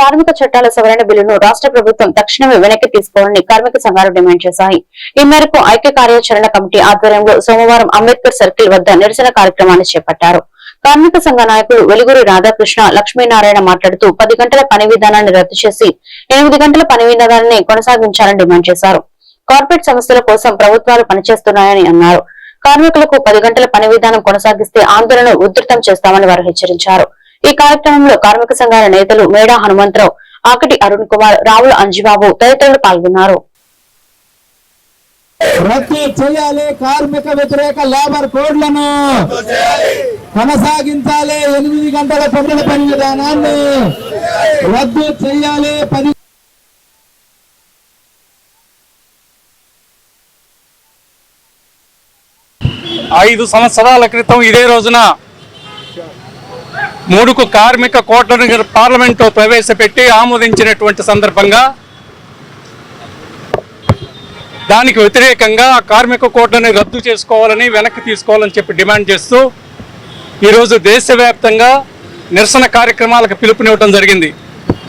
కార్మిక చట్టాల సవరణ బిల్లును రాష్ట్ర ప్రభుత్వం తక్షణమే వెనక్కి తీసుకోవాలని కార్మిక సంఘాలు డిమాండ్ చేశాయి. ఈ మేరకు ఐక్య కార్యాచరణ కమిటీ ఆధ్వర్యంలో సోమవారం అంబేద్కర్ సర్కిల్ వద్ద నిరసన కార్యక్రమాన్ని చేపట్టారు. కార్మిక సంఘ నాయకులు వెలుగురి రాధాకృష్ణ లక్ష్మీనారాయణ మాట్లాడుతూ పది గంటల పని విధానాన్ని రద్దు చేసి ఎనిమిది గంటల పని విధానాన్ని కొనసాగించాలని డిమాండ్ చేశారు. కార్పొరేట్ సంస్థల కోసం ప్రభుత్వాలు పనిచేస్తున్నాయని అన్నారు. కార్మికులకు పది గంటల పని విధానం కొనసాగిస్తే ఆందోళన ఉధృతం చేస్తామని వారు హెచ్చరించారు. ఈ కార్యక్రమంలో కార్మిక సంఘాల నేతలు మేడా హనుమంతరావు ఆకటి అరుణ్ కుమార్ రావుల అంజిబాబు తదితరులు పాల్గొన్నారు. రద్దు చేయాలి కార్మిక వ్యతిరేక లేబర్ కోడ్లను. కొనసాగించాలి ఎనిమిది గంటల పనుల పని విధానాన్ని. రద్దు చేయాలి పని ఐదు సంవత్సరాల క్రితం ఇదే రోజున మూడుకు కార్మిక కోట్లను పార్లమెంట్లో ప్రవేశపెట్టి ఆమోదించినటువంటి సందర్భంగా దానికి వ్యతిరేకంగా ఆ కార్మిక కోట్లని రద్దు చేసుకోవాలని వెనక్కి తీసుకోవాలని చెప్పి డిమాండ్ చేస్తూ ఈరోజు దేశవ్యాప్తంగా నిరసన కార్యక్రమాలకు పిలుపునివ్వడం జరిగింది.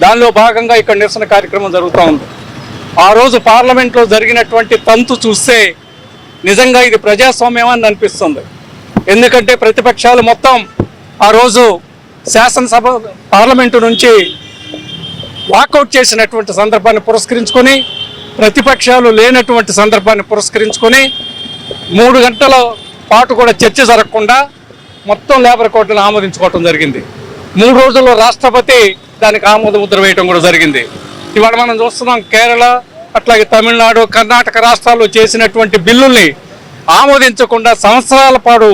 దానిలో భాగంగా ఇక్కడ నిరసన కార్యక్రమం జరుగుతూ ఉంది. ఆ రోజు పార్లమెంట్లో జరిగినటువంటి తంతు చూస్తే నిజంగా ఇది ప్రజాస్వామ్యం అని అనిపిస్తుంది. ఎందుకంటే ప్రతిపక్షాలు మొత్తం ఆ రోజు శాసనసభ పార్లమెంటు నుంచి వాకౌట్ చేసినటువంటి సందర్భాన్ని పురస్కరించుకొని ప్రతిపక్షాలు లేనటువంటి సందర్భాన్ని పురస్కరించుకొని మూడు గంటల పాటు కూడా చర్చ జరగకుండా మొత్తం లేబర్ కోర్టును ఆమోదించుకోవటం జరిగింది. మూడు రోజుల్లో రాష్ట్రపతి దానికి ఆమోద ముద్ర వేయటం కూడా జరిగింది. ఇవాళ మనం చూస్తున్నాం కేరళ అట్లాగే తమిళనాడు కర్ణాటక రాష్ట్రాల్లో చేసినటువంటి బిల్లుల్ని ఆమోదించకుండా సంవత్సరాల పాటు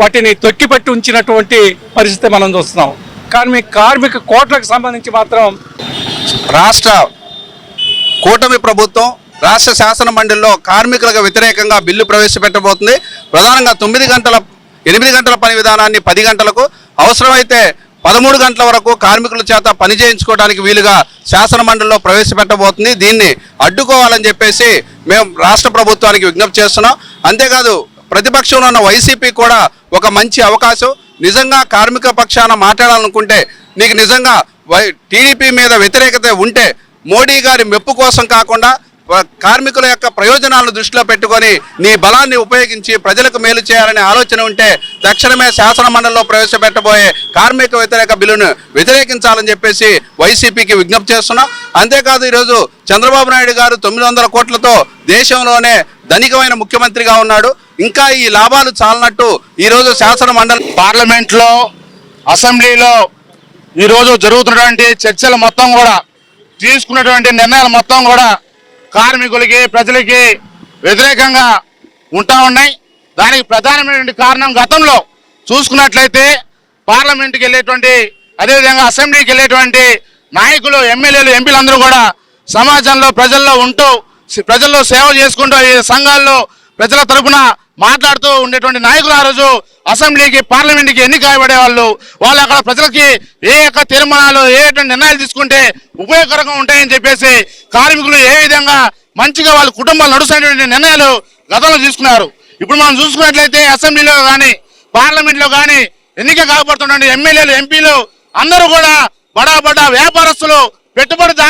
వాటిని తొక్కిపట్టి ఉంచినటువంటి పరిస్థితి మనం చూస్తున్నాం. కానీ మీ కార్మిక కోట్లకు సంబంధించి మాత్రం రాష్ట్ర కూటమి ప్రభుత్వం రాష్ట్ర శాసన మండలిలో కార్మికులకు వ్యతిరేకంగా బిల్లు ప్రవేశపెట్టబోతుంది. ప్రధానంగా తొమ్మిది గంటల ఎనిమిది గంటల పని విధానాన్ని పది గంటలకు అవసరమైతే పదమూడు గంటల వరకు కార్మికుల చేత పని చేయించుకోవడానికి వీలుగా శాసన మండలిలో ప్రవేశపెట్టబోతుంది. దీన్ని అడ్డుకోవాలని చెప్పేసి మేము రాష్ట్ర ప్రభుత్వానికి విజ్ఞప్తి చేస్తున్నాం. అంతేకాదు ప్రతిపక్షంలో ఉన్న వైసీపీ కూడా ఒక మంచి అవకాశం. నిజంగా కార్మిక పక్షాన మాట్లాడాలనుకుంటే నీకు నిజంగా వై టీడీపీ మీద వ్యతిరేకత ఉంటే మోడీ గారి మెప్పు కోసం కాకుండా కార్మికుల యొక్క ప్రయోజనాలను దృష్టిలో పెట్టుకొని నీ బలాన్ని ఉపయోగించి ప్రజలకు మేలు చేయాలనే ఆలోచన ఉంటే తక్షణమే శాసన మండలిలో ప్రవేశపెట్టబోయే కార్మిక వ్యతిరేక బిల్లును వ్యతిరేకించాలని చెప్పేసి వైసీపీకి విజ్ఞప్తి చేస్తున్నాం. అంతేకాదు ఈరోజు చంద్రబాబు నాయుడు గారు తొమ్మిది వందల కోట్లతో దేశంలోనే ధనికమైన ముఖ్యమంత్రిగా ఉన్నాడు. ఇంకా ఈ లాభాలు చాలనట్టు ఈరోజు శాసన మండలి పార్లమెంట్లో అసెంబ్లీలో ఈరోజు జరుగుతున్నటువంటి చర్చలు మొత్తం కూడా తీసుకున్నటువంటి నిర్ణయాలు మొత్తం కూడా కార్మికులకి ప్రజలకి వ్యతిరేకంగా ఉంటా ఉన్నాయి. దానికి ప్రధానమైనటువంటి కారణం గతంలో చూసుకున్నట్లయితే పార్లమెంట్కి వెళ్ళేటువంటి అదేవిధంగా అసెంబ్లీకి వెళ్ళేటువంటి నాయకులు ఎమ్మెల్యేలు ఎంపీలందరూ కూడా సమాజంలో ప్రజల్లో ఉంటూ ప్రజల్లో సేవ చేసుకుంటూ ఈ సంఘాల్లో ప్రజల తరపున మాట్లాడుతూ ఉండేటువంటి నాయకులు ఆ రోజు అసెంబ్లీకి పార్లమెంట్కి ఎన్నిక వాళ్ళు. వాళ్ళు అక్కడ ప్రజలకి ఏ యొక్క తీర్మానాలు ఏ నిర్ణయాలు తీసుకుంటే ఉపయోగకరంగా ఉంటాయని చెప్పేసి కార్మికులు ఏ విధంగా మంచిగా వాళ్ళ కుటుంబాలు నడుస్తున్నటువంటి నిర్ణయాలు గతంలో తీసుకున్నారు. ఇప్పుడు మనం చూసుకున్నట్లయితే అసెంబ్లీలో కానీ పార్లమెంట్లో కానీ ఎన్నిక కాబడుతున్న ఎమ్మెల్యేలు ఎంపీలు అందరూ కూడా బడా బడా వ్యాపారస్తులు పెట్టుబడిదారు